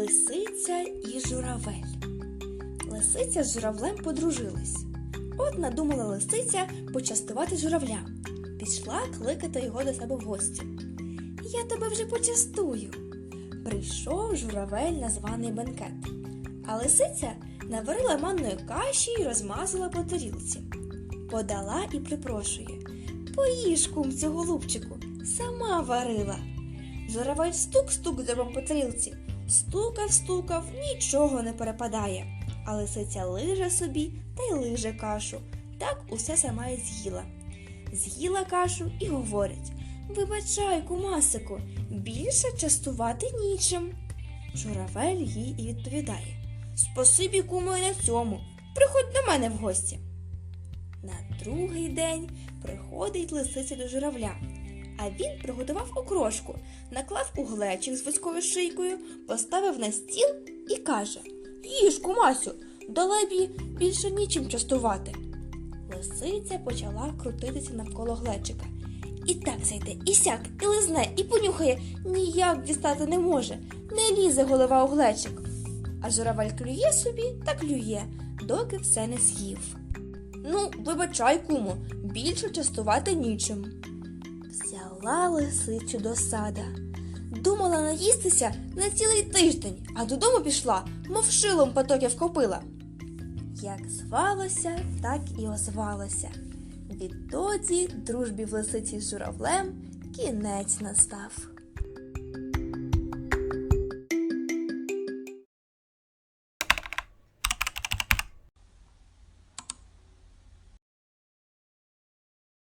Лисиця і журавель. Лисиця з журавлем подружились. От надумала лисиця почастувати журавля. Пішла кликати його до себе в гості. Я тебе вже почастую. Прийшов журавель на званий бенкет. А лисиця наварила манної каші і розмазала по тарілці. Подала і припрошує Поїж, кумцю голубчику, сама варила. Журавель стук-стук зробив по тарілці. Стукав, стукав, нічого не перепадає. А лисиця лиже собі та й лиже кашу. Так усе сама й з'їла. З'їла кашу і говорить Вибачай, кумасику, більше частувати нічим. Журавель їй і відповідає Спасибі, кумо, і на цьому. Приходь до мене в гості. На другий день приходить лисиця до журавля, а він приготував окрошку, наклав у глечик з вузькою шийкою, поставив на стіл і каже Їж, кумасю, далебі більше нічим частувати. Лисиця почала крутитися навколо глечика. І так зайде, і сяк, і лизне, і понюхає, ніяк дістати не може, не лізе голова у глечик. А журавель клює собі та клює, доки все не з'їв. Ну, вибачай, кумо, більше частувати нічим. Взяла лисицю досада. Думала наїстися на цілий тиждень, а додому пішла, мов шилом потоки вкопила. Як звалося, так і озвалося. Відтоді дружбі в лисиці з журавлем кінець настав.